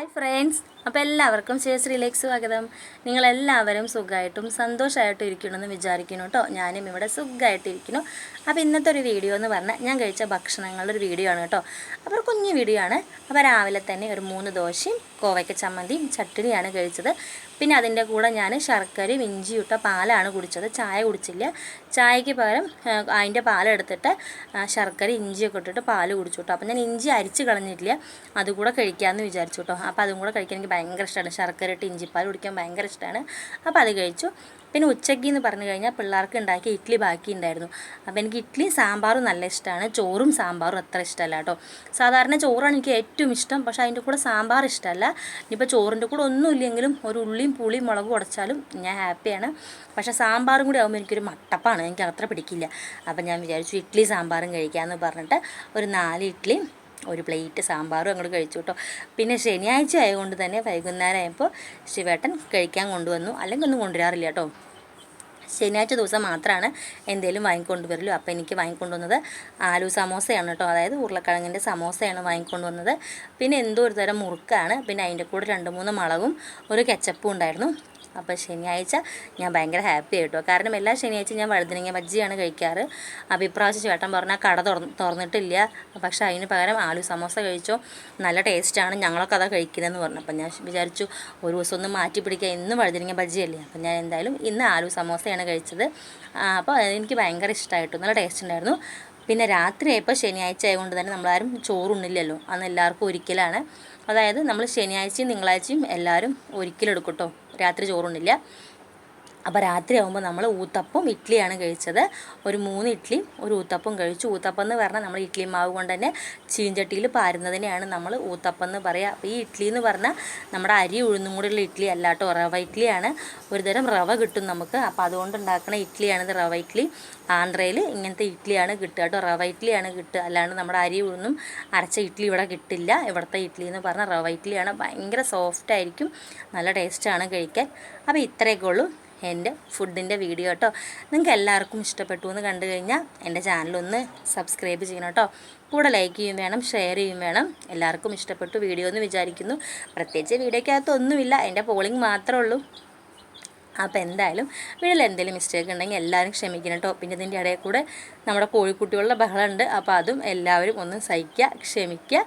Hi friends അപ്പോൾ എല്ലാവർക്കും ശ്രീയിലേക്ക് സ്വാഗതം. നിങ്ങളെല്ലാവരും സുഖമായിട്ടും സന്തോഷമായിട്ടും ഇരിക്കണമെന്ന് വിചാരിക്കുന്നു കേട്ടോ. ഞാനും ഇവിടെ സുഖമായിട്ടിരിക്കുന്നു അപ്പോൾ ഇന്നത്തെ ഒരു വീഡിയോ എന്ന് പറഞ്ഞാൽ ഞാൻ കഴിച്ച ഭക്ഷണങ്ങളുടെ ഒരു വീഡിയോ ആണ് കേട്ടോ. അപ്പോൾ ഒരു കുഞ്ഞു വീഡിയോ ആണ്. അപ്പോൾ രാവിലെ തന്നെ ഒരു മൂന്ന് ദോശയും കോവയ്ക്ക ചമ്മന്തിയും ചട്ടിനിയാണ് കഴിച്ചത്. പിന്നെ അതിന്റെ കൂടെ ഞാൻ ശർക്കരയും ഇഞ്ചിയും ഇട്ട പാലാണ് കുടിച്ചത്. ചായ കുടിച്ചില്ല. ചായക്ക് പകരം അതിന്റെ പാലെടുത്തിട്ട് ശർക്കര ഇഞ്ചിയൊക്കെ ഇട്ടിട്ട് പാൽ കുടിച്ചു കേട്ടോ. അപ്പം ഞാൻ ഇഞ്ചി അരിച്ച് കളഞ്ഞിട്ടില്ല. അതുകൂടെ കഴിക്കാമെന്ന് വിചാരിച്ചു കേട്ടോ. അപ്പോൾ അതും കൂടെ കഴിക്കാൻ എനിക്ക് ഭയങ്കര ഇഷ്ടമാണ്. ശർക്കര ഇട്ട് ഇഞ്ചിപ്പാൽ കുടിക്കാൻ ഭയങ്കര ഇഷ്ടമാണ്. അപ്പോൾ അത് കഴിച്ചു. പിന്നെ ഉച്ചയ്ക്ക് എന്ന് പറഞ്ഞു കഴിഞ്ഞാൽ പിള്ളേർക്ക് ഉണ്ടാക്കിയ ഇഡ്ഡലി ബാക്കി ഉണ്ടായിരുന്നു. അപ്പോൾ എനിക്ക് ഇഡ്ഡലി സാമ്പാറും നല്ല ഇഷ്ടമാണ്. ചോറും സാമ്പാറും അത്ര ഇഷ്ടമല്ല കേട്ടോ. സാധാരണ ചോറാണ് എനിക്ക് ഏറ്റവും ഇഷ്ടം. പക്ഷേ അതിന്റെ കൂടെ സാമ്പാർ ഇഷ്ടമല്ല. ഇനിയിപ്പോൾ ചോറിന്റെ കൂടെ ഒന്നുമില്ലെങ്കിലും ഒരു ഉള്ളിയും പുളിയും മുളകും ഉടച്ചാലും ഞാൻ ഹാപ്പിയാണ്. പക്ഷേ സാമ്പാറും കൂടി ആകുമ്പോൾ എനിക്കൊരു മട്ടപ്പാണ്. എനിക്ക് അത്ര പിടിക്കില്ല. അപ്പം ഞാൻ വിചാരിച്ചു ഇഡ്ഡലി സാമ്പാറും കഴിക്കാമെന്ന് പറഞ്ഞിട്ട് ഒരു നാല് ഇഡ്ഡലിയും ഒരു പ്ലേറ്റ് സാമ്പാറും അങ്ങോട്ട് കഴിച്ചു കേട്ടോ. പിന്നെ ശനിയാഴ്ച ആയതുകൊണ്ട് തന്നെ വൈകുന്നേരം ആയപ്പോൾ ശിവേട്ടൻ കഴിക്കാൻ കൊണ്ടുവന്നു. അല്ലെങ്കിൽ ഒന്നും കൊണ്ടുവരാറില്ല കേട്ടോ. ശനിയാഴ്ച ദിവസം മാത്രമാണ് എന്തെങ്കിലും വാങ്ങിക്കൊണ്ടുവരുള്ളൂ അപ്പോൾ എനിക്ക് വാങ്ങിക്കൊണ്ടുവന്നത് ആലു സമോസയാണ് കേട്ടോ. അതായത് ഉരുളക്കിഴങ്ങിന്റെ സമോസയാണ് വാങ്ങിക്കൊണ്ടുവന്നത്. പിന്നെ എന്തോ ഒരു തരം മുറുക്കാണ്. പിന്നെ അതിന്റെ കൂടെ രണ്ട് മൂന്ന് മുളകും ഒരു കെച്ചപ്പും ഉണ്ടായിരുന്നു. അപ്പോൾ ശനിയാഴ്ച ഞാൻ ഭയങ്കര ഹാപ്പി ആയിട്ടോ. കാരണം എല്ലാ ശനിയാഴ്ച ഞാൻ വഴുതനങ്ങ ബജ്ജിയാണ് കഴിക്കാറ്. അപ്പോൾ ഇപ്രാവശ്യം ചേട്ടൻ പറഞ്ഞാൽ കട തുറന്ന് തുറന്നിട്ടില്ല. പക്ഷേ അതിന് പകരം ആലു സമോസ കഴിച്ചോ. നല്ല ടേസ്റ്റാണ് ഞങ്ങളൊക്കെ അതാ കഴിക്കുന്നതെന്ന് പറഞ്ഞു. അപ്പം ഞാൻ വിചാരിച്ചു ഒരു ദിവസം ഒന്ന് മാറ്റി പിടിക്കുക ഇന്ന് വഴുതനങ്ങ ബജ്ജിയല്ലേ. അപ്പം ഞാൻ എന്തായാലും ഇന്ന് ആലു സമോസയാണ് കഴിച്ചത്. അപ്പോൾ എനിക്ക് ഭയങ്കര ഇഷ്ടമായിട്ടു നല്ല ടേസ്റ്റ് ഉണ്ടായിരുന്നു. പിന്നെ രാത്രിയായപ്പോൾ ശനിയാഴ്ച ആയതുകൊണ്ട് തന്നെ നമ്മളാരും ചോറുണ്ണില്ലല്ലോ അന്ന് എല്ലാവർക്കും ഒരിക്കലാണ്. അതായത് നമ്മൾ ശനിയാഴ്ചയും തിങ്കളാഴ്ചയും എല്ലാവരും ഒരിക്കലെടുക്കും കേട്ടോ രാത്രി ചോറുണ്ണില്ല. അപ്പോൾ രാത്രി ആകുമ്പോൾ നമ്മൾ ഊത്തപ്പം ഇഡ്ഡലിയാണ് കഴിച്ചത്. ഒരു മൂന്ന് ഇഡ്ഡലിയും ഒരു ഊത്തപ്പം കഴിച്ചു. ഊത്തപ്പം എന്ന് പറഞ്ഞാൽ നമ്മൾ ഇഡ്ഡലി മാവ് കൊണ്ട് തന്നെ ചീഞ്ചട്ടിയിൽ പാരുന്നതിനെയാണ് നമ്മൾ ഊത്തപ്പം എന്ന് പറയുക അപ്പോൾ ഈ ഇഡ്ഡലി എന്ന് പറഞ്ഞാൽ നമ്മുടെ അരി ഉഴുന്നും കൂടിയുള്ള ഇഡ്ഡലി അല്ല കേട്ടോ. റവ ഇഡ്ഡലിയാണ് ഒരു തരം റവ കിട്ടും നമുക്ക്. അപ്പോൾ അതുകൊണ്ട് ഉണ്ടാക്കുന്ന ഇഡ്ഡലിയാണിത് റവ ഇഡ്ഡലി ആന്ധ്രയിൽ ഇങ്ങനത്തെ ഇഡ്ഡലിയാണ് കിട്ടുക കേട്ടോ. റവ ഇഡ്ഡലിയാണ് കിട്ടുക. അല്ലാണ്ട് നമ്മുടെ അരി ഉഴുന്നും അരച്ച ഇഡ്ഡലി ഇവിടെ കിട്ടില്ല. ഇവിടുത്തെ ഇഡ്ഡലി എന്ന് പറഞ്ഞാൽ റവ ഇഡ്ഡലിയാണ് ഭയങ്കര സോഫ്റ്റ് ആയിരിക്കും. നല്ല ടേസ്റ്റാണ് കഴിക്കാൻ. അപ്പോൾ ഇത്രയൊക്കെ ഉള്ളൂ. എന്റെ ഫുഡിന്റെ വീഡിയോ കേട്ടോ. നിങ്ങൾക്ക് എല്ലാവർക്കും ഇഷ്ടപ്പെട്ടു എന്ന് കണ്ടു കഴിഞ്ഞാൽ എന്റെ ചാനലൊന്ന് സബ്സ്ക്രൈബ് ചെയ്യണം കേട്ടോ. കൂടെ ലൈക്ക് ചെയ്യും വേണം ഷെയർ ചെയ്യും വേണം. എല്ലാവർക്കും ഇഷ്ടപ്പെട്ടു വീഡിയോ എന്ന് വിചാരിക്കുന്നു. പ്രത്യേകിച്ച് വീഡിയോക്കകത്ത് ഒന്നുമില്ല എന്റെ പോളിംഗ് മാത്രമേ ഉള്ളൂ. അപ്പോൾ എന്തായാലും വീട്ടിൽ എന്തെങ്കിലും മിസ്റ്റേക്ക് ഉണ്ടെങ്കിൽ എല്ലാവരും ക്ഷമിക്കണം കേട്ടോ. പിന്നെ ഇതിന്റെ ഇടയിൽ കൂടെ നമ്മുടെ കോഴിക്കുട്ടികളുടെ ബഹളമുണ്ട്. അപ്പോൾ അതും എല്ലാവരും ഒന്ന് സഹിക്കുക ക്ഷമിക്കുക.